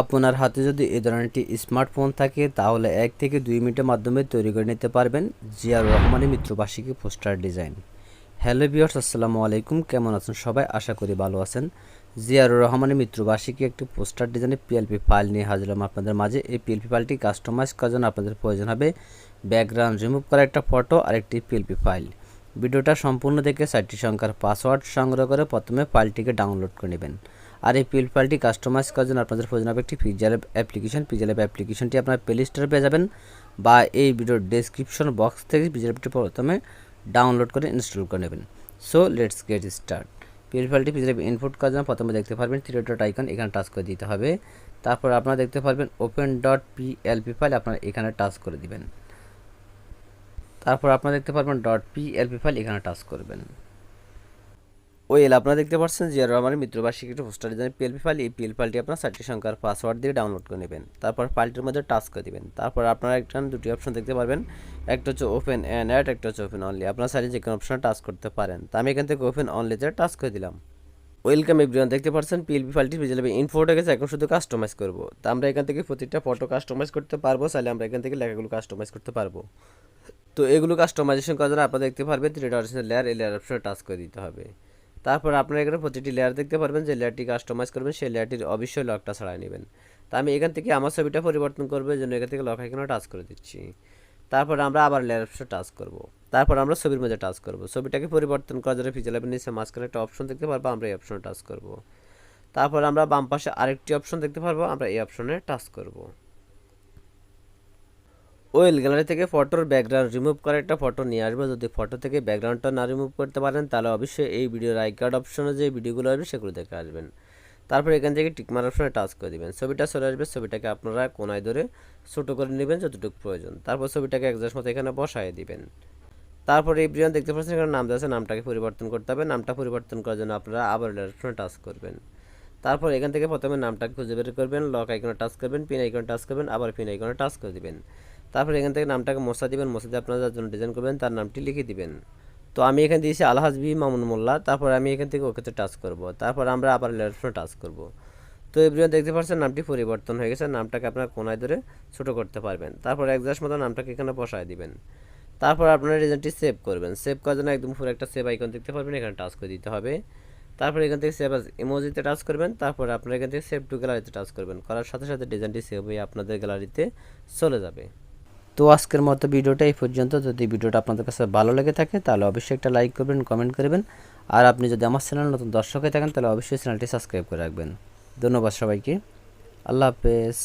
আপনার হাতে যদি এই ধরনের একটি স্মার্টফোন থাকে, তাহলে এক থেকে দুই মিনিটের মাধ্যমে তৈরি করে নিতে পারবেন জিয়ার রহমানের মিত্রবার্ষিকী পোস্টার ডিজাইন। হ্যালো বিয়ার্স আসসালামু আলাইকুম। কেমন আছেন সবাই? আশা করি ভালো আছেন। জিয়ারুর রহমানের মিত্রবার্ষিকী একটি পোস্টার ডিজাইনের পিএলপি ফাইল নিয়ে হাজির হলাম আপনাদের মাঝে। এই পিএলপি ফাইলটি কাস্টমাইজ করার জন্য আপনাদের প্রয়োজন হবে ব্যাকগ্রাউন্ড রিমুভ করা একটা ফটো আর একটি পিএলপি ফাইল ভিডিওটা সম্পূর্ণ দেখে চারটি সংখ্যার পাসওয়ার্ড সংগ্রহ করে প্রথমে ফাইলটিকে ডাউনলোড করে নেবেন। আর এই পিএল ফাইলটি কাস্টমাইজ করার জন্য আপনাদের প্রয়োজন হবে একটি পিজার অ্যাপ্লিকেশন পিজার অ্যাপ্লিকেশনটি আপনার প্লে স্টোরে পেয়ে যাবেন বা এই ভিডিওর ডেসক্রিপশন বক্স থেকে পিজার অ্যাপটি প্রথমে ডাউনলোড করে ইনস্টল করে নেবেন। So let's get start PL ফাইলটি পিজার ইনপুট করার জন্য প্রথমে দেখতে পারবেন থ্রি ডট আইকন এখানে টাচ করে দিতে হবে। তারপর আপনারা দেখতে পারবেন ওপেন ডট পিএলপি ফাইল আপনারা এখানে টাচ করে দিবেন। তারপর আপনারা দেখতে পারবেন ডট পিএলপি ফাইল এখানে টাচ করবেন। ওয়েল আপনারা দেখতে পাচ্ছেন জিয়া রহমানের মিত্রবার্ষিক একটি পোস্টার ডিজাইন পিএলপি ফাইল। এই পিএল ফাইলটি আপনার চারটি সংখ্যার পাসওয়ার্ড দিয়ে ডাউনলোড করে নেবেন। তারপর ফাইলটির মধ্যে টাচ করে দিবেন। তারপর আপনারা একটা দুটি অপশন দেখতে পারবেন। একটা হচ্ছে ওপেন অ্যান্ড অ্যাড একটা হচ্ছে ওপেন অনলি আপনার সাইডে যে কোনো অপশনে টাচ করতে পারেন। তা আমি এখান থেকে ওপেন অনলিতে টাচ করে দিলাম। ওয়েলকাম এভরিওয়ান দেখতে পাচ্ছেন পিএলপি ফাইলটি ভেজে যাবে ইনফোটা গেছে, এখন শুধু কাস্টমাইজ করব। তা আমরা এখান থেকে প্রতিটা ফটো কাস্টমাইজ করতে পারব, চাইলে আমরা এখান থেকে লেখাগুলো কাস্টমাইজ করতে পারব। তো এগুলো কাস্টমাইজেশন করার জন্য আপনারা দেখতে পারবেন থ্রি ডট লেয়ার এই লেয়ার অপশনে টাচ করে দিতে হবে। তারপর আপনারা এখানে প্রতিটি লেয়ার দেখতে পারবেন, যে লেয়ারটি কাস্টমাইজ করবেন, সেই লেয়ারটির অবশ্যই লকটা ছাড়াই নেবেন। তা আমি এখান থেকে আমার ছবিটা পরিবর্তন করব জন্য এখান থেকে লক এখানে টাচ করে দিচ্ছি। তারপর আমরা আবার লেয়ার অপশনে টাচ করব। তারপর আমরা ছবির মধ্যে টাচ করব। ছবিটাকে পরিবর্তন করার জন্য ফিজিয়াল নিচে মাঝখানে একটা অপশন দেখতে পারব, আমরা এই অপশনে টাচ করব। তারপর আমরা বাম পাশে আরেকটি অপশন দেখতে পারব, আমরা এই অপশনে টাচ করব। ওয়েল গ্যালারি থেকে ফটোর ব্যাকগ্রাউন্ড রিমুভ করে একটা ফটো নিয়ে আসব। যদি ফটো থেকে ব্যাকগ্রাউন্ডটা না রিমুভ করতে পারেন, তাহলে অবশ্যই এই ভিডিওর আই কার্ড অপশনে যে ভিডিওগুলো আসবে সেগুলো দেখে আসবেন। তারপর এখান থেকে টিকমার অপশনে টাচ করে দিবেন। ছবিটা চলে আসবে, ছবিটাকে আপনারা কোনায় ধরে ছোটো করে নেবেন যতটুকু প্রয়োজন। তারপর ছবিটাকে একজাস্ট মতো এখানে বসায় দিবেন। তারপর এই ব্রিয়ান দেখতে পাচ্ছেন, এখানে নাম আছে, নামটাকে পরিবর্তন করতে হবে। নামটা পরিবর্তন করার জন্য আপনারা আবার অপশনে টাচ করবেন। তারপর এখান থেকে প্রথমে নামটাকে খুঁজে বের করবেন লক আইকনে টাচ করবেন পিন আইকনে টাচ করবেন, আবার পিন আইকনে টাচ করে দিবেন। তারপর এখান থেকে নামটাকে মশা দিবেন মশা দিয়ে আপনারা যার জন্য ডিজাইন করবেন তার নামটি লিখে দিবেন। তো আমি এখানে দিয়েছি আলহাজ বি মামুন মোল্লা, তারপর আমি এখান থেকে ওকেতে টাচ করব। তারপর আমরা আবার লেফটে টাচ করব। তো এভরিওয়ান দেখতে পাচ্ছেন নামটি পরিবর্তন হয়ে গেছে, নামটাকে আপনার কোনায় ধরে ছোটো করতে পারবেন। তারপর একজাস্ট মতো নামটাকে এখানে বসায় দিবেন। তারপর আপনারা ডিজাইনটি সেভ করবেন। সেভ করার জন্য একদম পুরো একটা সেভ আইকন দেখতে পারবেন, এখানে টাচ করে দিতে হবে। তারপর এখান থেকে সেভ ইমোজিতে টাচ করবেন, তারপর আপনারা এখান থেকে সেভ টু গ্যালারিতে টাচ করবেন। করার সাথে সাথে ডিজাইনটি সেভ হয়ে আপনাদের গ্যালারিতে চলে যাবে। তো আজকের মতো ভিডিওটা এই পর্যন্ত। যদি ভিডিওটা আপনাদের কাছে ভালো লেগে থাকে, তাহলে অবশ্যই একটা লাইক করবেন কমেন্ট করবেন আর আপনি যদি আমার চ্যানেল নতুন দর্শক হয়ে থাকেন, তাহলে অবশ্যই চ্যানেলটি সাবস্ক্রাইব করে রাখবেন। ধন্যবাদ সবাইকে। আল্লাহ হাফেজ।